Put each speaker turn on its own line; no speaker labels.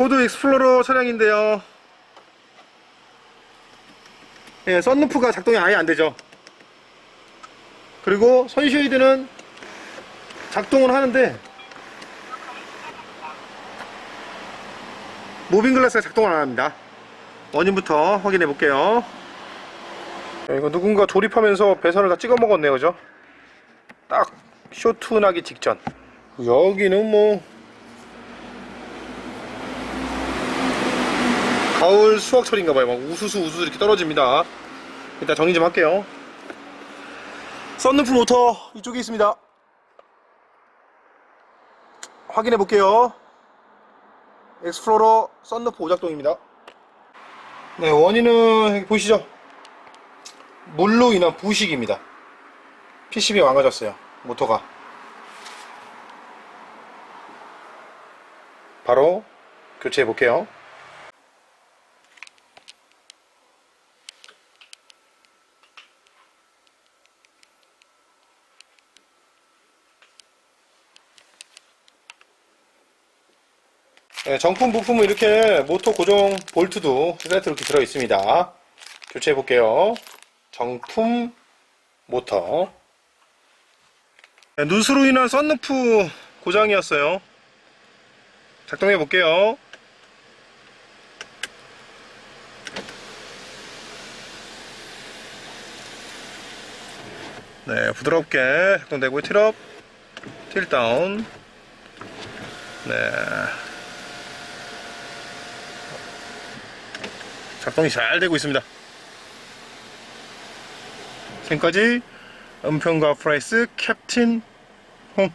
포드 익스플로러 차량인데요. 예, 썬루프가 작동이 아예 안 되죠. 그리고 선쉐이드는 작동을 하는데 무빙 글라스가 작동을 안 합니다. 원인부터 확인해 볼게요. 예, 이거 누군가 조립하면서 배선을 다 찍어 먹었네요, 그죠? 딱 쇼트 나기 직전. 여기는 뭐 가을 수확철인가봐요. 막 우수수 우수수 이렇게 떨어집니다. 일단 정리 좀 할게요. 썬루프 모터 이쪽에 있습니다. 확인해 볼게요. 엑스플로러 썬루프 오작동입니다. 네, 원인은 여기 보이시죠? 물로 인한 부식입니다. PCB 망가졌어요. 모터가. 바로 교체해 볼게요. 네, 정품 부품은 이렇게 모터 고정 볼트도 세트 이렇게 들어 있습니다. 교체해 볼게요. 정품 모터. 네, 누수로 인한 썬루프 고장이었어요. 작동해 볼게요. 네, 부드럽게 작동되고 틸업, 틸다운. 네. 작동이 잘 되고 있습니다. 지금까지 은평과 프라이스 캡틴 홈